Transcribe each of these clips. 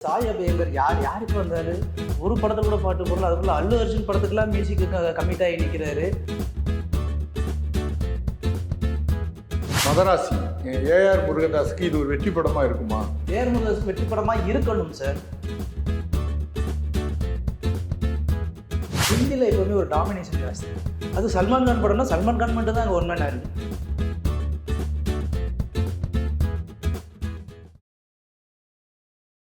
சாய் அபயங்கர் யார் யார் இப்போ வந்தாரு? ஒரு படத்துல கூட பாட்டு போடல. அதுக்குள்ள அல்லு அர்ஜுன் படத்துக்குலாம் மியூசிக் கமிட் ஆகி நிற்கிறாரு மதராசி ஏஆர் முருகதாஸுக்கு இது ஒரு வெற்றி படமா இருக்குமா? ஏர் முருகஸ் வெற்றி படமா இருக்கணும் சார். ஹிந்தியில் எப்பவுமே ஒரு டாமினேஷன் ஜாஸ்தி. அது சல்மான் கான் படம்னா சல்மான் கான் மட்டும் தான் ஒன் மேன் இருக்கு.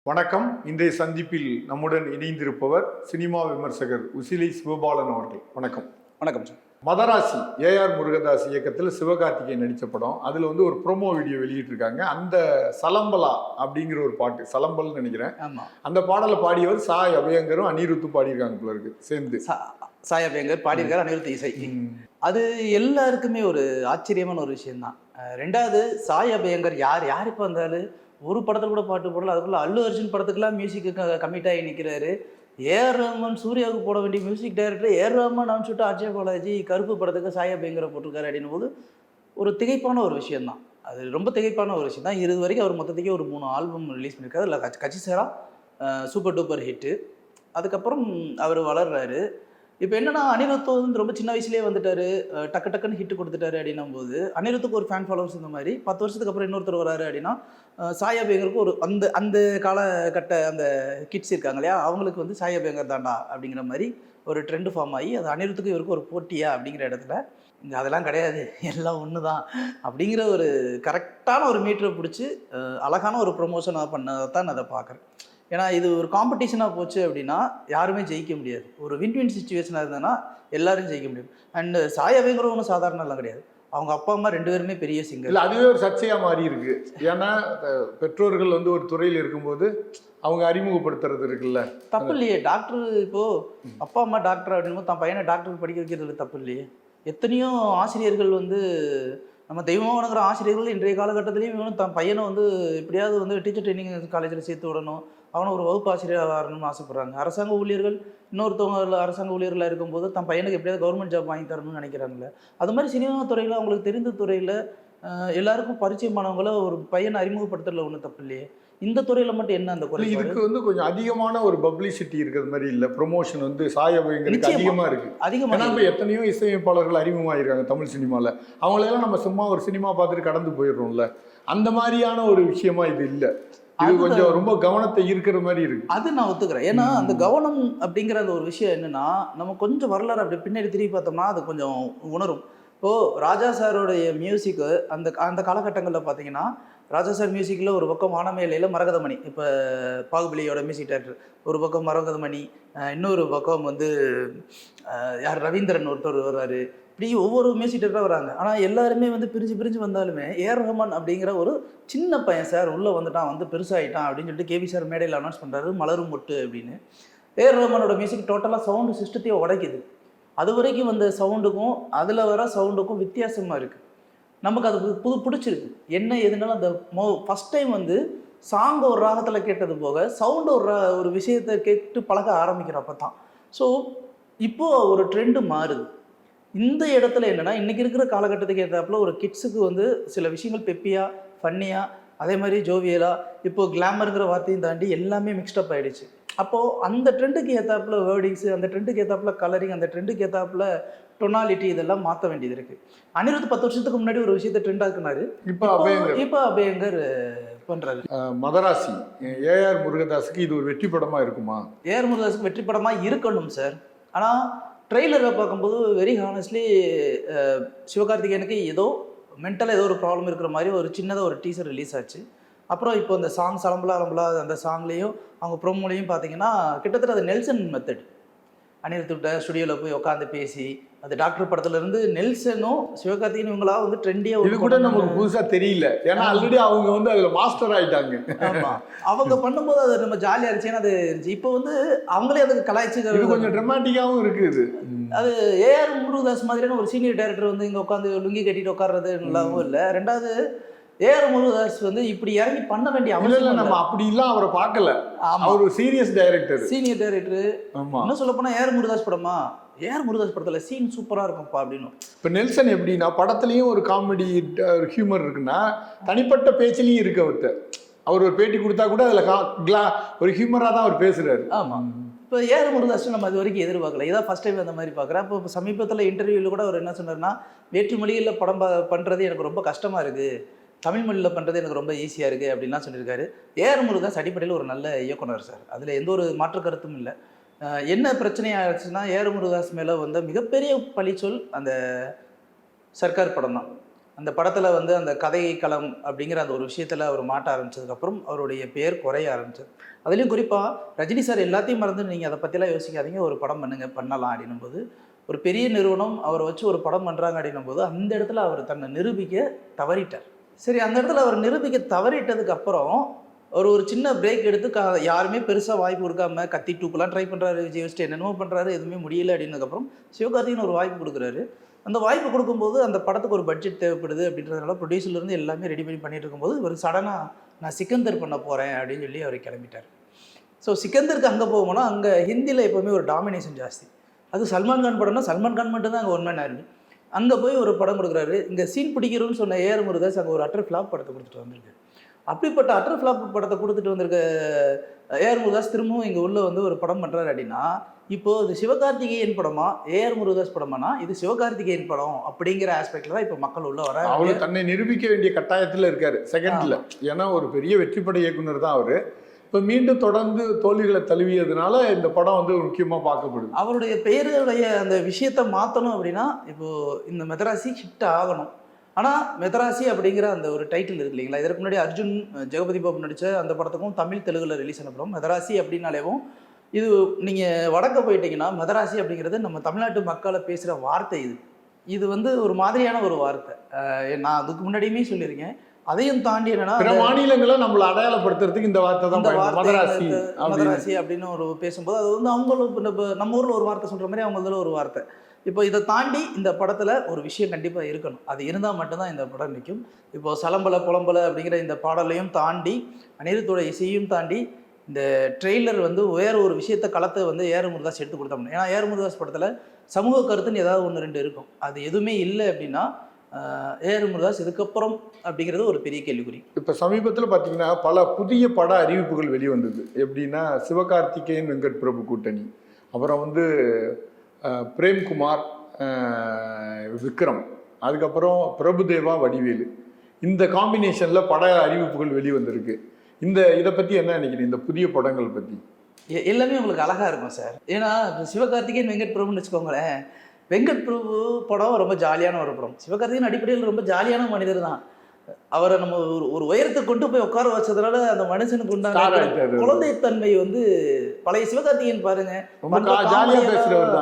வணக்கம். இன்றைய சந்திப்பில் நம்முடன் இணைந்திருப்பவர் சினிமா விமர்சகர் உசிலை சிவபாலன் அவர்கள். வணக்கம். வணக்கம் சார். மதராசி ஏஆர் முருகதாஸ் இயக்கத்தில் சிவகார்த்திகேயன் நடித்த படம். அதில் வந்து ஒரு ப்ரோமோ வீடியோ வெளியிட்டிருக்காங்க. அந்த சலம்பலா அப்படிங்கிற ஒரு பாட்டு சலம்பல்னு நினைக்கிறேன். அந்த பாடலை பாடியவர் சாய் அபயங்கரும் அனிருத்தும் பாடியிருக்காங்க போல இருக்கு. சேர்ந்து. சாய் அபயங்கர் பாடியிருக்காரு அனிருத் இசை. அது எல்லாருக்குமே ஒரு ஆச்சரியமான ஒரு விஷயம்தான். ரெண்டாவது சாய் அபயங்கர் யார் யார் இப்போ வந்தாரு? ஒரு படத்தில் கூட பாட்டு போடல. அதுக்குள்ள அல்லு அர்ஜுன் படத்துக்குலாம் மியூசிக்கு கமிட் ஆகி நிற்கிறாரு ஏஆர் ரஹ்மான் சூர்யாவுக்கு போட வேண்டிய music director A R Rahman அனுப்பிச்சுட்டு Ajay Balaji Karuppu படத்துக்கு சாயா பயங்கர போட்டிருக்காரு அப்படின்னும் போது ஒரு திகைப்பான ஒரு விஷயம்தான். அது ரொம்ப திகைப்பான ஒரு விஷயம் தான் இது வரைக்கும் அவர் மொத்தத்துக்கே ஒரு மூணு ஆல்பம் ரிலீஸ் பண்ணியிருக்காரு அதில் கட்சி சேரா சூப்பர் டூப்பர் ஹிட்டு அதுக்கப்புறம் அவர் வளர்றாரு. இப்போ என்னன்னா அனிருத் வந்து ரொம்ப சின்ன வயசுலேயே வந்துட்டாரு டக்கு டக்குன்னு ஹிட் கொடுத்துட்டாரு அப்படின்னும் போது அனிருத்துக்கு ஒரு ஃபேன் ஃபாலோவர்ஸ் இந்த மாதிரி பத்து வருஷத்துக்கு அப்புறம் இன்னொருத்தர் வராரு அப்படின்னா சாயா பேங்கருக்கு ஒரு அந்த அந்த காலகட்ட அந்த கிட்ஸ் இருக்காங்க இல்லையா அவங்களுக்கு வந்து சாயா பேங்கர் தாண்டா அப்படிங்கிற மாதிரி ஒரு ட்ரெண்ட் ஃபார்ம் ஆகி அது அனிருத்துக்கு இவருக்கு ஒரு போட்டியா அப்படிங்கிற இடத்துல இங்கே அதெல்லாம் கிடையாது எல்லாம் ஒன்று தான் அப்படிங்கிற ஒரு கரெக்டான ஒரு மீட்டரை பிடிச்சி அழகான ஒரு ப்ரொமோஷனாக பண்ணதை தான் நான் அதை பார்க்குறேன். ஏன்னா இது ஒரு காம்படிஷனாக போச்சு அப்படின்னா யாருமே ஜெயிக்க முடியாது. ஒரு வின் வின் சுச்சுவேஷனாக இருந்ததுன்னா எல்லாரும் ஜெயிக்க முடியும். அண்ட் சாயாவேங்கிற ஒன்றும் சாதாரணலாம் கிடையாது. அவங்க அப்பா அம்மா ரெண்டு பேருமே பெரிய சிங்கர் இல்ல அதுவே ஒரு சர்ச்சையா மாறி இருக்கு. ஏன்னா பெற்றோர்கள் வந்து ஒரு துறையில் இருக்கும்போது அவங்க அறிமுகப்படுத்துறது இருக்குல்ல. தப்பு இல்லையே. டாக்டர் இப்போ அப்பா அம்மா டாக்டர் அப்படின்னு தான் பையனை டாக்டர் படிக்க வைக்கிறதுல தப்பு இல்லையே. எத்தனையோ ஆசிரியர்கள் வந்து நம்ம தெய்வமாக வணங்குற ஆசிரியர்கள் இன்றைய காலகட்டத்திலையும் இவனும் தன் பையனை வந்து எப்படியாவது வந்து டீச்சர் ட்ரைனிங் காலேஜில் சேர்த்து விடணும். அவனை ஒரு வகுப்பு ஆசிரியர் வரணும்னு ஆசைப்படுறாங்க. அரசாங்க ஊழியர்கள் இன்னொருத்தவங்க அரசாங்க ஊழியர்களாக இருக்கும்போது தன் பையனுக்கு எப்படியாவது கவர்மெண்ட் ஜாப் வாங்கி தரணும்னு நினைக்கிறாங்களே அது மாதிரி சினிமா துறையில் அவங்களுக்கு தெரிந்த துறையில் எல்லாருக்கும் பரிச்சயமானவங்கள ஒரு பையனை அறிமுகப்படுத்துறதுல ஒன்றும் தப்பு இல்லையே. இந்த துறையில் மட்டும் என்ன அந்த குறைபாடு? இதுக்கு வந்து கொஞ்சம் அதிகமான ஒரு பப்ளிசிட்டி இருக்கிறது மாதிரி இல்ல. ப்ரொமோஷன் வந்து சாயபயங்களுக்கு நிச்சயமா. அதிகமா இருக்கு. அதிகமாக இப்ப எத்தனையோ இசையமைப்பாளர்கள் அறிமுகமாயிருக்காங்க தமிழ் சினிமால. அவங்களெல்லாம் நம்ம சும்மா ஒரு சினிமா பார்த்துட்டு கடந்து போயிடுறோம்ல. அந்த மாதிரியான ஒரு விஷயமா இது இல்ல. இது. கொஞ்சம் ரொம்ப கவனத்தை ஈர்க்கிற மாதிரி இருக்கு. அது நான் ஒத்துக்கிறேன். ஏன்னா அந்த கவனம் அப்படிங்கிற ஒரு விஷயம் என்னன்னா நம்ம கொஞ்சம் வரலாறு அப்படி பின்னாடி திரும்பி பார்த்தோம்னா அது கொஞ்சம் உணரும். இப்போ ராஜா சாரோடைய மியூசிக்கு அந்த அந்த காலகட்டங்களில் பார்த்தீங்கன்னா ராஜா சார் மியூசிக்கில் ஒரு பக்கம் வானமேலையில் மரகதமணி இப்போ பாகுபலியோட மியூசிக் டேரக்டர் ஒரு பக்கம் மரகதமணி இன்னொரு பக்கம் வந்து யார் ரவீந்திரன் ஒருத்தர் வருவார். இப்படி ஒவ்வொரு மியூசிக் டேரக்டராக வராங்க. ஆனால் எல்லாருமே வந்து பிரிஞ்சு பிரிஞ்சு வந்தாலுமே ஏர் ரஹ்மான் அப்படிங்கிற ஒரு சின்ன பையன் சார் உள்ளே வந்துட்டான் வந்து பெருசாகிட்டான் அப்படின்னு சொல்லிட்டு கேபி சார் மேடையில் அனௌன்ஸ் பண்ணுறாரு மலரும் மொட்டு அப்படின்னு. ஏர் ரஹ்மானோட மியூசிக் டோட்டலாக சவுண்டு சிஸ்டத்தையே உடைக்குது. அது வரைக்கும் வந்த சவுண்டுக்கும் அதில் வர சவுண்டுக்கும் வித்தியாசமாக இருக்குது நமக்கு அது புது- புது பிடிச்சிருக்கு. என்ன எதுனாலும் அந்த மோ ஃபஸ்ட் டைம் வந்து சாங் ஒரு ராகத்தில் கேட்டது போக சவுண்டு ஒரு ரா- ஒரு விஷயத்தை கேட்டு பழக ஆரம்பிக்கிறப்ப தான் ஸோ இப்போது ஒரு ட்ரெண்டு மாறுது. இந்த இடத்துல என்னென்னா இன்றைக்கி இருக்கிற காலகட்டத்துக்கு ஏற்றாப்புல ஒரு கிட்ஸுக்கு வந்து சில விஷயங்கள் பெப்பியா ஃபன்னியாக அதே மாதிரி ஜோவியலாக இப்போ கிளாமருங்கிற வார்த்தையும் தாண்டி எல்லாமே மிக்ஸ்டப் ஆகிடுச்சு அப்போது அந்த ட்ரெண்டுக்கு ஏற்றாப்புல வேர்டிங்ஸு அந்த ட்ரெண்டுக்கு ஏற்றாப்புல கலரிங் அந்த ட்ரெண்டுக்கு ஏற்றாப்புல டொனாலிட்டி இதெல்லாம் மாற்ற வேண்டியது இருக்குது அனிருத் பத்து வருஷத்துக்கு முன்னாடி ஒரு விஷயத்தை ட்ரெண்டாக்குனாரு இப்ப இப்போ அபயங்கர். பண்ணுறாரு மதராசி ஏஆர் முருகதாஸுக்கு இது ஒரு வெற்றி படமா இருக்குமா? ஏஆர் முருகதாஸுக்கு வெற்றி படமாக இருக்கணும் சார் ஆனால் ட்ரெய்லரை பார்க்கும்போது வெரி ஹானஸ்ட்லி சிவகார்த்திகேயனுக்கு ஏதோ மென்டலாக ஏதோ ஒரு ப்ராப்ளம் இருக்கிற மாதிரி ஒரு சின்னதாக ஒரு டீசர் ரிலீஸ் ஆச்சு. அப்புறம் இப்போ இந்த சாங் சலம்பலா அலம்பலா அந்த சாங்லேயும் அவங்க ப்ரோமோலையும் பார்த்தீங்கன்னா கிட்டத்தட்ட அது நெல்சன் மெத்தட் அனிருத்துக்கிட்ட ஸ்டுடியோவில் போய் உட்காந்து பேசி அந்த டாக்டர் படத்துல இருந்து நெல்சனும் சிவகார்த்திகேயன் இவங்களா வந்து ட்ரெண்டியாக இது கூட நமக்கு புதுசா தெரியல. ஏன்னா ஆல்ரெடி அவங்க வந்து அதுல மாஸ்டர் ஆயிட்டாங்க. ஆமா. அவங்க பண்ணும்போது அது நம்ம ஜாலியாக இருந்துச்சுன்னா அது இருந்துச்சு. இப்போ வந்து அவங்களே அதுக்கு கலாய்ச்சி இது கொஞ்சம் ட்ரமாட்டிக்காவும் இருக்கு இது. அது ஏஆர் முருகதாஸ் மாதிரியான ஒரு சீனியர் டைரக்டர் வந்து இங்கே உட்காந்து லுங்கி கட்டிட்டு உட்கார்றது நல்லாவும் இல்லை. ரெண்டாவது ஏஆர் முருகதாஸ் வந்து இப்படி இறங்கி பண்ண வேண்டிய அவசியம் நம்ம அப்படி எல்லாம் அவரை பார்க்கல. அவர் ஒரு சீரியஸ் டைரக்டர் சீனியர் டைரக்டர் இன்னும் சொல்ல போனா ஏஆர் முருகதாஸ் படமா? ஏஆர் முருகதாஸ் படத்துல சீன் சூப்பரா இருக்கும்ப்பா அப்படின்னு. இப்ப நெல்சன் எப்படின்னா படத்துலயும் ஒரு காமெடி ஒரு ஹியூமர் இருக்குன்னா தனிப்பட்ட பேச்சிலையும் இருக்கு அவர்கிட்ட அவர் ஒரு பேட்டி கொடுத்தா கூட அதுல ஒரு ஹியூமரா தான் அவர் பேசுறாரு. ஆமா. இப்போ ஏஆர் முருகதாஸ் நம்ம அது வரைக்கும் எதிர்பார்க்கல. இதான் ஃபர்ஸ்ட் டைம் அந்த மாதிரி பார்க்குறேன். அப்போ இப்போ சமீபத்தில் இன்டர்வியூவில் கூட அவர் என்ன சொன்னார்னா வேற்று மொழிகளில் படம் ப- பண்றது எனக்கு ரொம்ப கஷ்டமா இருக்கு. தமிழ் மொழியில் பண்ணுறது எனக்கு ரொம்ப ஈஸியாக இருக்குது அப்படின்லாம் சொல்லியிருக்காரு. ஏஆர் முருகதாஸ் அடிப்படையில் ஒரு நல்ல இயக்குனர் சார் அதில் எந்த ஒரு மாற்று கருத்தும் இல்லை. என்ன பிரச்சனையாக பிரச்சனையாச்சுன்னா ஏஆர் முருகாஸ் மேலே வந்த மிகப்பெரிய பழிச்சொல் அந்த சர்க்கார் படம் தான். அந்த படத்தில் வந்து அந்த கதை களம் அப்படிங்கிற அந்த ஒரு விஷயத்தில் அவர் மாட்ட ஆரம்பித்ததுக்கப்புறம் அவருடைய பேர் குறைய ஆரம்பிச்சது. அதுலேயும் குறிப்பாக ரஜினி சார் எல்லாத்தையும் மறந்து நீங்கள் அதை பற்றிலாம் யோசிக்காதீங்க ஒரு படம் பண்ணுங்க பண்ணலாம் அப்படின்னும் போது ஒரு பெரிய நிறுவனம் அவரை வச்சு ஒரு படம் பண்ணுறாங்க அப்படின்னும் போது அந்த இடத்துல அவர் தன்னை நிரூபிக்க தவறிட்டார். சரி அந்த இடத்துல அவர் நிரூபிக்க தவறிட்டதுக்கு அப்புறம் ஒரு ஒரு சின்ன பிரேக் எடுத்து க யாருமே பெருசாக வாய்ப்பு கொடுக்காம கத்தி டூக்கெலாம் ட்ரை பண்ணுறாரு விஜய் வச்சுட்டு என்னென்னமோ பண்ணுறாரு எதுவுமே முடியல அப்படின்னதுக்கப்புறம் சிவகார்த்திகேயன் ஒரு வாய்ப்பு கொடுக்குறாரு. அந்த வாய்ப்பு கொடுக்கும்போது அந்த படத்துக்கு ஒரு பட்ஜெட் தேவைப்படுது அப்படின்றதுனால ப்ரொடியூசர்லேருந்து எல்லாமே ரெடி பண்ணி பண்ணிட்டு இருக்கும்போது ஒரு சடனாக நான் சிக்கந்தர் பண்ண போகிறேன் அப்படின்னு சொல்லி அவர் கிளம்பிட்டார். ஸோ சிக்கந்தருக்கு அங்கே போகும்போனா அங்கே ஹிந்தியில் எப்போவுமே ஒரு டாமினேஷன் ஜாஸ்தி. அது சல்மான் கான் படம்னா சல்மான் கான் மட்டும் தான் அங்கே ஒன் மேன் ஆர்மி அங்கே போய் ஒரு படம் கொடுக்குறாரு. இங்கே சீன் பிடிக்கிறோன்னு சொன்ன ஏஆர் முருகதாஸ் அங்கே ஒரு அட்டர் ஃப்ளாப் படத்தை கொடுத்துட்டு வந்திருக்கு. அப்படிப்பட்ட அட்டர் ஃப்ளாப் படத்தை கொடுத்துட்டு வந்திருக்க ஏஆர் முருகதாஸ் திரும்பவும் இங்கே உள்ள வந்து ஒரு படம் பண்ணுறாரு அப்படின்னா இப்போ இது சிவகார்த்திகேயன் படமா ஏஆர் முருகதாஸ் படமானா இது சிவகார்த்திகேயன் படம் அப்படிங்கிற ஆஸ்பெக்ட்ல தான் இப்போ மக்கள் உள்ள வர அவரு தன்னை நிரூபிக்க வேண்டிய கட்டாயத்துல இருக்காரு செகண்ட்ல ஏன்னா ஒரு பெரிய வெற்றிப்பட இயக்குனர் தான் அவரு. இப்போ மீண்டும் தொடர்ந்து தோல்விகளை தழுவியதுனால இந்த படம் வந்து முக்கியமாக பார்க்கப்படுது. அவருடைய பெயருடைய அந்த விஷயத்தை மாற்றணும் அப்படின்னா இப்போ இந்த மெதராசி ஹிட் ஆகணும். ஆனால் மெதராசி அப்படிங்கிற அந்த ஒரு டைட்டில் இருக்கு இல்லைங்களா? இதற்கு முன்னாடி அர்ஜுன் ஜெகபதி பாபு நடித்த அந்த படத்துக்கும் தமிழ் தெலுங்குல ரிலீஸ் ஆன படம் மெதராசி அப்படின்னாலேவும் இது நீங்கள் வடக்க போயிட்டீங்கன்னா மெதராசி அப்படிங்கிறது நம்ம தமிழ்நாட்டு மக்களை பேசுகிற வார்த்தை இது. இது வந்து ஒரு மாதிரியான ஒரு வார்த்தை. நான் அதுக்கு முன்னாடியுமே சொல்லியிருக்கேன். அதையும் தாண்டி என்னன்னா பிற மாநிலங்களை நம்மள அடையாளப்படுத்துறதுக்கு இந்த வார்த்தை தான் மதராசி மதராசி அப்படின்னு ஒரு பேசும்போது அது வந்து அவங்களும் நம்ம ஊர்ல ஒரு வார்த்தை சொல்ற மாதிரி அவங்க ஒரு வார்த்தை. இப்போ இதை தாண்டி இந்த படத்துல ஒரு விஷயம் கண்டிப்பா இருக்கணும். அது இருந்தா மட்டும்தான் இந்த படம் நிற்கும் இப்போ சலம்பல புலம்பல அப்படிங்கிற இந்த பாடலையும் தாண்டி அனிருத்தோட இசையும் தாண்டி இந்த ட்ரெய்லர் வந்து வேற ஒரு விஷயத்த களத்தை வந்து ஏஆர் முருதாஸ் எடுத்து கொடுத்தோம் ஏன்னா ஏஆர் முருதாஸ் படத்துல சமூக கருத்துன்னு ஏதாவது ஒன்று ரெண்டு இருக்கும். அது எதுவுமே இல்லை அப்படின்னா ஏஆர் முருதாஸ் இதுக்கப்புறம் அப்படிங்கிறது ஒரு பெரிய கேள்விக்குறி. இப்ப சமீபத்துல பாத்தீங்கன்னா பல புதிய பட அறிவிப்புகள் வெளிவந்தது. எப்படின்னா சிவகார்த்திகேயன் வெங்கட் பிரபு கூட்டணி. அப்புறம் வந்து பிரேம்குமார் விக்ரம். அதுக்கப்புறம் பிரபுதேவா வடிவேலு. இந்த காம்பினேஷன்ல பட அறிவிப்புகள் வெளிவந்திருக்கு. இந்த இதை பத்தி என்ன நினைக்கிறீங்க? இந்த புதிய படங்கள் பத்தி. எ- எல்லாமே உங்களுக்கு அழகா இருக்கும் சார். ஏன்னா சிவகார்த்திகேயன் வெங்கட் பிரபுன்னு வச்சுக்கோங்களேன் வெங்கட் பிரபு படம் ரொம்ப ஜாலியான ஒரு படம். சிவகார்த்திகேயன் அடிப்படையில் ரொம்ப ஜாலியான மனிதர் தான். அவரை நம்ம ஒரு ஒரு உயரத்துக்கு கொண்டு போய் உட்கார வச்சதுனால அந்த மனுஷனுக்கு உண்டான. குழந்தைத்தன்மை வந்து பழைய சிவகார்த்திகேயன் பாருங்க.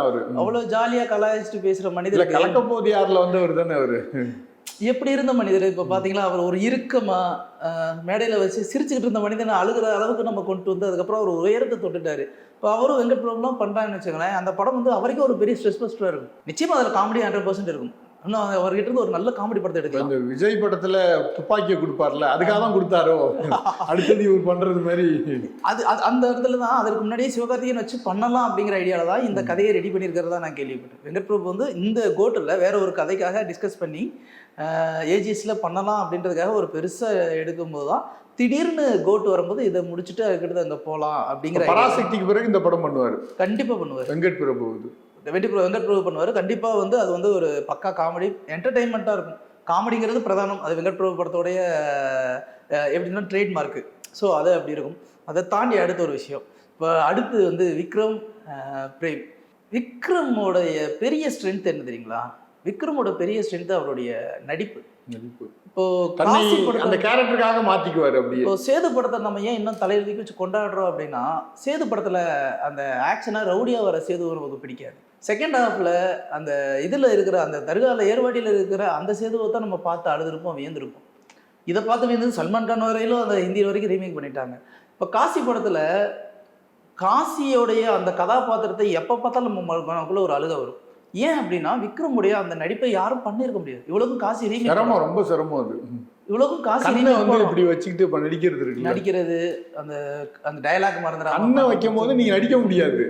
அவரு. அவ்வளவு ஜாலியா கலாய்ச்சிட்டு பேசுற மனிதர் கலக்க போது யாருல வந்தவர் தானே அவரு? எப்படி இருந்த மனிதர்? இப்போ பார்த்தீங்களா அவர் ஒரு இறுக்கமாக மேடையில் வச்சு சிரிச்சுக்கிட்டு இருந்த மனிதனை அழுகிற அளவுக்கு நம்ம கொண்டு வந்து அதுக்கப்புறம் அவர் உயரத்தை தொட்டுட்டாரு. இப்போ அவரும் வெங்கட் பிரபுலாம் பண்ணுறாங்கன்னு வச்சுக்கோங்களேன் அந்த படம் வந்து அவருக்கே ஒரு பெரிய ஸ்ட்ரெஸ் பஸ்டரா இருக்கும். நிச்சயமாக அதில் காமெடி ஹண்ட்ரட் பர்சன்ட் இருக்கும். இன்னும் அவர்கிட்ட இருந்து ஒரு நல்ல காமெடி படத்தை எடுக்கலாம். இந்த விஜய் படத்துல துப்பாக்கியை கொடுப்பார்ல அதுக்காக தான் கொடுத்தாரோ? அடுத்தது இவர் பண்றது மாதிரி. அது அது அந்த இடத்துல தான் அதற்கு முன்னாடியே சிவகார்த்திகேயன் வச்சு பண்ணலாம் அப்படிங்கிற ஐடியாவில் தான் இந்த கதையை ரெடி பண்ணியிருக்கிறதா நான் கேள்விப்பட்டேன். வெங்கட் பிரபு வந்து இந்த கோட்டில் வேற ஒரு கதைக்காக டிஸ்கஸ் பண்ணி ஏஜிஎஸில் பண்ணலாம் அப்படின்றதுக்காக ஒரு பெருசாக எடுக்கும்போது தான் திடீர்னு கோட் வரும்போது இதை முடிச்சுட்டு அதுக்கடுத்து அங்கே போகலாம் அப்படிங்கிற. பராசக்திக்கு பிறகு இந்த படம் பண்ணுவார். கண்டிப்பா பண்ணுவார். வெங்கட் பிரபு இது பிரபு வெங்கட் பிரபு பண்ணுவார். கண்டிப்பா வந்து அது வந்து ஒரு பக்கா காமெடி என்டர்டைன்மெண்ட்டாக இருக்கும். காமெடிங்கிறது பிரதானம். அது வெங்கட் பிரபு படத்தோடைய எப்படின்னா ட்ரேட்மார்க்கு ஸோ அது அப்படி இருக்கும். அதை தாண்டி அடுத்த ஒரு விஷயம். இப்போ அடுத்து வந்து விக்ரம் பிரேம். விக்ரமோடைய பெரிய ஸ்ட்ரென்த் என்ன தெரியுங்களா? விக்ரமோட பெரிய ஸ்ட்ரென்த் அவருடைய நடிப்பு. நடிப்பு. இப்போ அந்த கேரக்டருக்காக மாத்திக்குவாரு அப்படியே. இப்போ சேது படத்தை நம்ம ஏன் இன்னும் தலையெழுதி வச்சு கொண்டாடுறோம் அப்படின்னா சேது படத்துல அந்த ஆக்ஷனாக ரவுடியா வர சேது நமக்கு பிடிக்காது. செகண்ட் ஹாஃப்ல அந்த இதுல இருக்கிற அந்த தர்கால ஏர்வாடியில் இருக்கிற அந்த சேதுவை தான் நம்ம பார்த்து அழுதுருப்போம் வியந்திருப்போம். இதை பார்த்து வியந்து சல்மான் கான் வரையிலும் அந்த ஹிந்தி வரைக்கும் ரீமேக் பண்ணிட்டாங்க. இப்போ காசி படத்துல காசியோடைய அந்த கதாபாத்திரத்தை எப்போ பார்த்தாலும் நம்ம மனக்குள்ள ஒரு அழுக வரும். ஏன் அப்படின்னா விக்ரமுடைய அந்த நடிப்பை யாரும் பண்ணியிருக்க முடியாது. இவ்வளவுக்கும் காசி ரீமேக் சிரமம் ரொம்ப சிரமம் அது. இவ்வளவுக்கும் காசி கண்ணை வந்து. இப்படி வச்சுக்கிட்டு இப்ப நடிக்கிறது நடிக்கிறது அந்த அந்த டயலாக் மறந்துடாம கண்ணை வைக்கும் போது நீங்க நடிக்க முடியாது.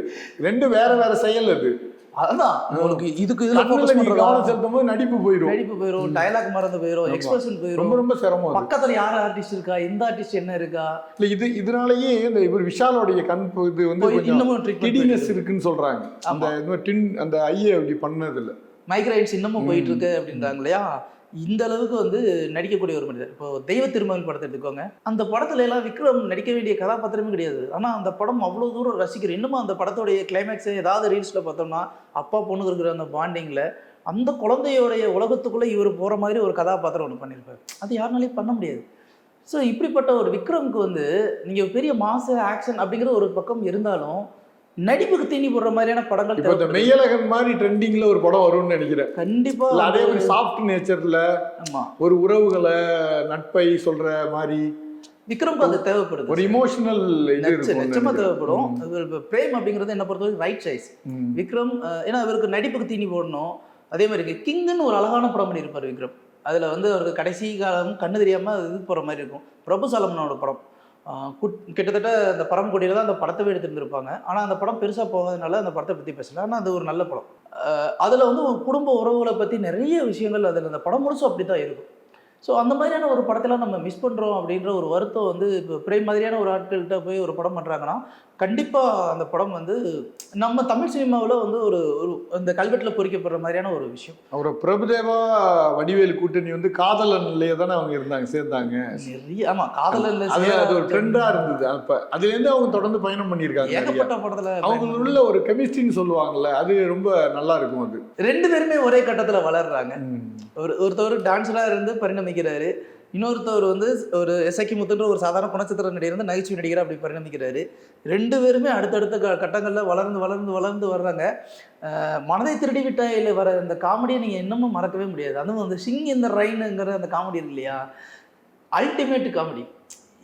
ரெண்டு வேற வேற செயல் அது. அதான் உங்களுக்கு இதுக்கு இதுல ஃபோக்கஸ் கவனம் செலுத்தும் போது நடிப்பு போயிடும் நடிப்பு போயிடும் டயலாக் மறந்து போயிடும். எக்ஸ்பிரஷன் ரொம்ப போயிடும் ரொம்ப சிரமம் அது. பக்கத்துல யார் ஆர்டிஸ்ட் இருக்கா? எந்த ஆர்டிஸ்ட் என்ன இருக்கா? இல்ல இது இதனாலயே இந்த இவர் விஷாலோடைய கண் இது வந்து இன்னமும் டிடினஸ் இருக்குன்னு சொல்றாங்க. அந்த டின் அந்த ஐய அப்படி பண்ணது இல்ல மைக்ரைன்ஸ் இன்னமும். போயிட்டு இருக்கு அப்படின்றாங்க இல்லையா? இந்த அளவுக்கு வந்து நடிக்கக்கூடிய ஒரு மனிதர். இப்போ தெய்வ திருமகன் படத்தை எடுத்துக்கோங்க. அந்த படத்துல எல்லாம் விக்ரம் நடிக்க வேண்டிய கதாபாத்திரமே கிடையாது. ஆனா அந்த படம் அவ்வளவு தூரம் ரசிக்கிறேன் இன்னமும் அந்த படத்தோடைய கிளைமேக்ஸ் ஏதாவது ரீல்ஸ்ல பார்த்தோம்னா அப்பா பொண்ணுக்கு இருக்கிற அந்த பாண்டிங்ல அந்த குழந்தையோடைய உலகத்துக்குள்ள இவர் போற மாதிரி ஒரு கதாபாத்திரம் ஒன்று பண்ணியிருப்பாரு. அது யாருனாலையும் பண்ண முடியாது. ஸோ இப்படிப்பட்ட ஒரு விக்ரம்க்கு வந்து நீங்க பெரிய மாச ஆக்ஷன் அப்படிங்கிற ஒரு பக்கம் இருந்தாலும் நடிப்புக்கு தீனி போடுற மாதிரியான படங்கள் இப்ப இந்த. மெய்யழகன் மாதிரி ட்ரெண்டிங்ல ஒரு படம் வரும்னு நினைக்கிறேன். கண்டிப்பா அதே மாதிரி சாஃப்ட் நேச்சர்ல ஆமா. ஒரு உறவுகளை நட்பை சொல்ற மாதிரி விக்ரம்க்கு அது தேவைப்படுது ஒரு இமோஷனல் நிச்சயமா தேவைப்படும். பிரேம் அப்படிங்கிறது என்ன பொறுத்தவரைக்கும் ரைட் சைஸ் விக்ரம் ஏன்னா அவருக்கு நடிப்புக்கு தீனி போடணும். அதே மாதிரி கிங்குன்னு ஒரு அழகான படம் பண்ணியிருப்பார் விக்ரம். அதுல வந்து அவருக்கு கடைசி காலம் கண்ணு தெரியாம இது போற மாதிரி இருக்கும். பிரபு சாலமனோட படம். கிட்டத்தட்ட அந்த பரமக்குடியில தான் அந்த படத்தை எடுத்திருந்திருப்பாங்க. ஆனால் அந்த படம் பெருசாக போகாதனால அந்த படத்தை பற்றி பேசல. ஆனால் அது ஒரு நல்ல படம். அதில் வந்து ஒரு குடும்ப உறவுகளை பற்றி நிறைய விஷயங்கள் அதில் அந்த படம் முழுசும் அப்படித்தான் இருக்கும். ஸோ அந்த மாதிரியான ஒரு படத்தெல்லாம் நம்ம மிஸ் பண்ணுறோம் அப்படின்ற ஒரு வருத்தம் வந்து இப்போ பிரேம் மாதிரியான ஒரு ஆட்கள்கிட்ட போய் ஒரு படம் பண்ணுறாங்கன்னா கண்டிப்பாக அந்த படம் வந்து நம்ம தமிழ் சினிமாவில் வந்து ஒரு ஒரு அந்த கல்வெட்டில் பொறிக்கப்படுற மாதிரியான ஒரு விஷயம். அவரை பிரபுதேவா வடிவேலு கூட்டணி வந்து காதலன்லயே தானே அவங்க இருந்தாங்க சேர்ந்தாங்க. நிறைய ஆமாம் காதலில் அது அது ஒரு ட்ரெண்டா இருந்தது. அப்ப அதுல இருந்து அவங்க தொடர்ந்து பயணம் பண்ணியிருக்காங்க. ஏகப்பட்ட படத்தில் அவங்க உள்ள ஒரு கெமிஸ்ட்ரின்னு சொல்லுவாங்கல்ல அது ரொம்ப நல்லா இருக்கும் அது. ரெண்டு பேருமே ஒரே கட்டத்தில் வளர்றாங்க. ஒரு ஒருத்தவர் டான்ஸராக இருந்து பரிணமிக்கிறாரு இன்னொருத்தவர் வந்து ஒரு எஸ்ஐக்கி முத்துன்ற ஒரு சாதாரண குணச்சித்திர நடிகர் வந்து நகைச்சுவை நடிகர் அப்படி பரிணமிக்கிறாரு. ரெண்டு பேருமே அடுத்தடுத்த க கட்டங்களில் வளர்ந்து வளர்ந்து வளர்ந்து வர்றாங்க. மனதை திருடி விட்டாயில் வர அந்த காமெடியை நீங்கள் இன்னமும் மறக்கவே முடியாது. அதுவும் அந்த சிங் இந்த ரைனுங்கிற அந்த காமெடி இருக்கு இல்லையா? Ultimate comedy.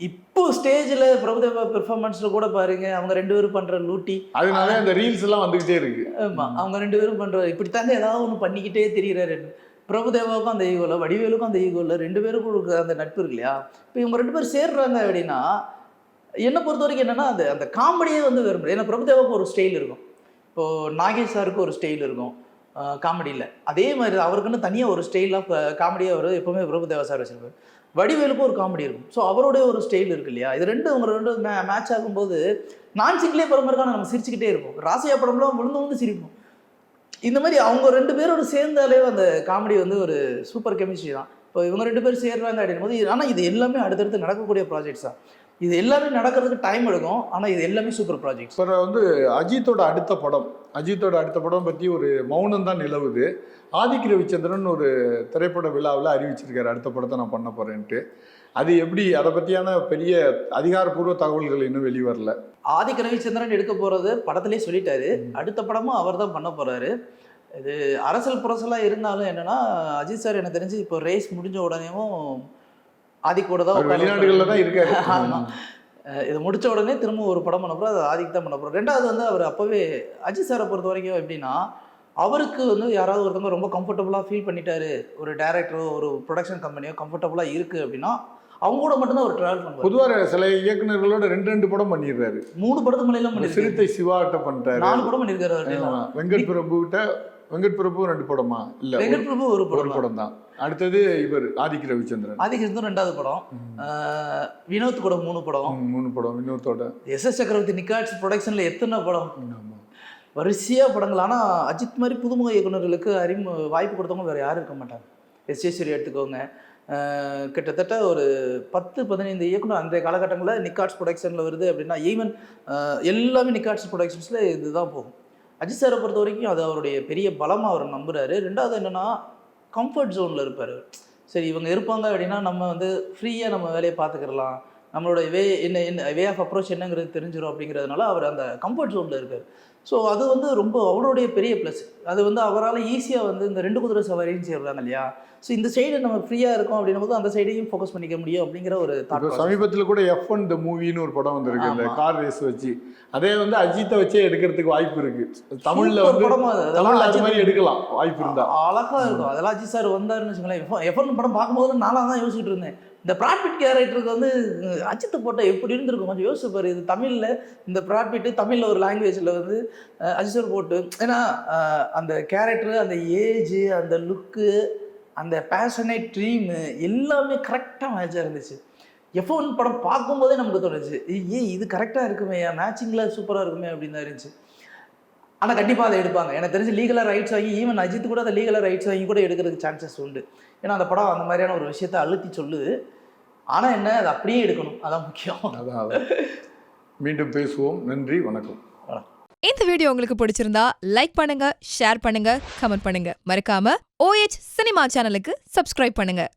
இப்போ ஸ்டேஜில் பிரபுதேவா பெர்ஃபார்மன்ஸில் கூட பாருங்க அவங்க ரெண்டு பேரும் பண்ணுற லூட்டி. அதனால அந்த ரீல்ஸ் எல்லாம் வந்துகிட்டே இருக்கு. ஆமா அவங்க ரெண்டு பேரும் பண்ற இப்படித்தாங்க ஏதாவது ஒன்று பண்ணிக்கிட்டே தெரியுறாரு பிரபுதேவாவுக்கும் அந்த ஈகோ இல்லை வடிவேலுக்கும் அந்த ஈகோ இல்லை ரெண்டு பேருக்கும் இருக்கிற அந்த நட்பு இருக்கு இல்லையா? இப்போ இவங்க ரெண்டு பேரும் சேர்றாங்க அப்படின்னா என்னை பொறுத்த வரைக்கும் என்னன்னா அந்த அந்த காமெடியே வந்து வேறு ஏன்னா பிரபுதேவாவுக்கு ஒரு ஸ்டைல் இருக்கும். இப்போது நாகேஷ் சாருக்கு ஒரு ஸ்டைல் இருக்கும். காமெடியில் அதே மாதிரி அவருக்குன்னு தனியாக ஒரு ஸ்டைலாக காமெடியாக அவர் எப்போவுமே பிரபுதேவா சார் வச்சுருப்பார். வடிவேலுக்கும் ஒரு காமெடி இருக்கும். ஸோ அவருடைய ஒரு ஸ்டைல் இருக்கு இல்லையா? இது ரெண்டு அவங்க ரெண்டு மே மேட்ச் ஆகும்போது நான் சிங்கிலே பரம்பரைக்கான நம்ம சிரிச்சுக்கிட்டே இருப்போம். ராசியா படம்லாம் விழுந்து விழுந்து சிரிப்போம். இந்த மாதிரி அவங்க ரெண்டு பேரோட சேர்ந்தாலே அந்த காமெடி வந்து ஒரு சூப்பர் கெமிஸ்ட்ரி தான். இப்போ இவங்க ரெண்டு பேரும் சேர்றாங்க அப்படின்னும் போது ஆனால் இது எல்லாமே அடுத்தடுத்து நடக்கக்கூடிய ப்ராஜெக்ட்ஸ் தான். இது எல்லாமே நடக்கிறதுக்கு டைம் எடுக்கும் ஆனால் இது எல்லாமே சூப்பர் ப்ராஜெக்ட்ஸ் இப்போ வந்து அஜித்தோட அடுத்த படம் அஜித்தோட அடுத்த படம் பற்றி ஒரு மௌனம் தான் நிலவுது. ஆதிக் ரவிச்சந்திரன் ஒரு திரைப்பட விழாவில் அறிவிச்சிருக்காரு அடுத்த படத்தை நான் பண்ண போகிறேன்ட்டு அது எப்படி? அதை பற்றியான பெரிய அதிகாரப்பூர்வ தகவல்கள் இன்னும் வெளிவரல. ஆதிக்க ரவிச்சந்திரன் எடுக்க போகிறது படத்திலே சொல்லிட்டாரு. அடுத்த படமும் அவர் தான் பண்ண போகிறாரு இது அரசல் புரசலாக இருந்தாலும் என்னன்னா அஜித் சார் எனக்கு தெரிஞ்சு இப்போ ரேஸ் முடிஞ்ச உடனேவும் ஆதிக்கோட தான் வெளிநாடுகளில் தான் இருக்காரு. ஆமா. அஹ் இது முடிச்ச உடனே திரும்ப ஒரு படம் பண்ண போகிறோம் அது ஆதிக்கு தான் பண்ண போகிறோம் ரெண்டாவது வந்து அவர் அப்போவே அஜித் சாரை பொறுத்த வரைக்கும் எப்படின்னா அவருக்கு வந்து யாராவது ஒருத்தவங்க ரொம்ப கம்ஃபர்டபுளாக ஃபீல் பண்ணிட்டாரு. ஒரு டேரக்டரோ ஒரு ப்ரொடக்ஷன் கம்பெனியோ கம்ஃபர்டபுளாக இருக்குது அப்படின்னா அவங்க கூட மட்டும்தான் அவர் ட்ராவல் பண்ணுவார். பொதுவாக சில இயக்குனர்களோட ரெண்டு ரெண்டு படம் பண்ணிடுறாரு. மூணு படத்துக்கு மேலாம் சிறுத்தை சிவாட்ட பண்ணிட்டாரு. நாலு படம் பண்ணியிருக்காரு. வெங்கட் பிரபு கிட்ட வெங்கட் பிரபு ரெண்டு படமா? இல்ல ஒரு- வெங்கட் பிரபு ஒரு ஒரு படம் தான். படம் தான் அடுத்தது இவர் ஆதிக் ரவிச்சந்திரன். ஆதிக் இருந்தும் ரெண்டாவது படம். வினோத் கூட மூணு படம். மூணு படம் வினோத்தோட. எஸ் எஸ் சக்கரவர்த்தி நிக்காட்ஸ் ப்ரொடக்ஷன்ல எத்தனை படம்? ஆமா. வரிசையா படங்கள். ஆனா அஜித் மாதிரி புதுமுக இயக்குனர்களுக்கு அறிமு வாய்ப்பு கொடுத்தவங்க வேற யாரும் இருக்க மாட்டாங்க. எஸ் ஜெயசூரி எடுத்துக்கோங்க. கிட்டத்தட்ட ஒரு பத்து பதினைந்து இயக்குனர் அந்த காலகட்டங்களில் நிக்காட்ஸ் ப்ரொடக்ஷனில் வருது அப்படின்னா ஈவன் எல்லாமே நிக்காட்ஸ் ப்ரொடக்ஷன்ஸில் இதுதான் போகும். அஜித் சாரை பொறுத்த வரைக்கும் அது அவருடைய பெரிய பலமாக அவர் நம்புகிறாரு ரெண்டாவது என்னென்னா கம்ஃபர்ட் ஜோனில் இருப்பார். சரி இவங்க இருப்பாங்க அப்படின்னா நம்ம வந்து ஃப்ரீயாக நம்ம வேலையை பார்த்துக்கிறலாம். நம்மளோட வே என்ன என்ன வே ஆஃப் அப்ரோச் என்னங்கிறது தெரிஞ்சிடும் அப்படிங்கிறதுனால அவர் அந்த கம்ஃபர்ட் ஜோனில் இருக்கார். ஸோ அது வந்து ரொம்ப அவருடைய பெரிய ப்ளஸ் அது வந்து அவரால் ஈஸியாக வந்து இந்த ரெண்டு குதிரை சவாரியும் செய்கிறாங்க இல்லையா? ஸோ இந்த சைடு நம்ம ஃப்ரீயாக இருக்கோம் அப்படின்னும் போது அந்த சைடையும் ஃபோக்கஸ் பண்ணிக்க முடியும் அப்படிங்கிற ஒரு சமீபத்துல கூட எஃப் ஒன் த மூவின்னு ஒரு படம் வந்திருக்கு இந்த. கார் ரேஸ் வச்சு. அதே வந்து அஜித்தை வச்சே எடுக்கிறதுக்கு வாய்ப்பு இருக்கு. தமிழ்ல வந்து தமிழ்ல அது மாதிரி எடுக்கலாம் வாய்ப்பு இருந்தா. அழகா இருக்கும். அதெல்லாம் அஜித் சார் வந்தாருன்னு வச்சுங்களேன் எஃப் ஒன் படம் பார்க்கும்போது நானாக தான் யோசிச்சுட்டு இருந்தேன். இந்த ப்ராட்பிட் கேரக்டருக்கு வந்து அஜித்து போட்டால் எப்படி இருந்திருக்கும்? கொஞ்சம் யோசிப்பார் இது தமிழில் இந்த ப்ராட்பிட்டு தமிழில் ஒரு லாங்குவேஜில் வந்து அஜித்தர் போட்டு ஏன்னா அந்த கேரக்டரு அந்த ஏஜு அந்த லுக்கு அந்த பேஷனேட் ட்ரீமு எல்லாமே கரெக்டாக மேட்சாக இருந்துச்சு. எஃப் ஒன் படம் பார்க்கும்போதே நமக்கு தோணுச்சு ஏய் இது கரெக்டாக இருக்குமே மேட்சிங்கில் சூப்பராக இருக்குமே அப்படின்னு தான் இருந்துச்சு. ஆனால் கண்டிப்பாக அதை எடுப்பாங்க. எனக்கு தெரிஞ்சு லீகலாக ரைட்ஸ் வாங்கி ஈவன் அஜித் கூட அதை லீகலாக ரைட்ஸ் வாங்கி கூட எடுக்கிறதுக்கு சான்சஸ் உண்டு. ஏன்னா அந்த படம் அந்த மாதிரியான ஒரு விஷயத்தை அழுத்தி சொல்லுது. ஆனால் என்ன அது அப்படியே எடுக்கணும். அதான் முக்கியம். அதான். மீண்டும் பேசுவோம். நன்றி வணக்கம். இந்த வீடியோ உங்களுக்கு பிடிச்சிருந்தா லைக் பண்ணுங்க ஷேர் பண்ணுங்க கமெண்ட் பண்ணுங்க. மறக்காம ஓஎச் சினிமா சேனலுக்கு சப்ஸ்கிரைப் பண்ணுங்க.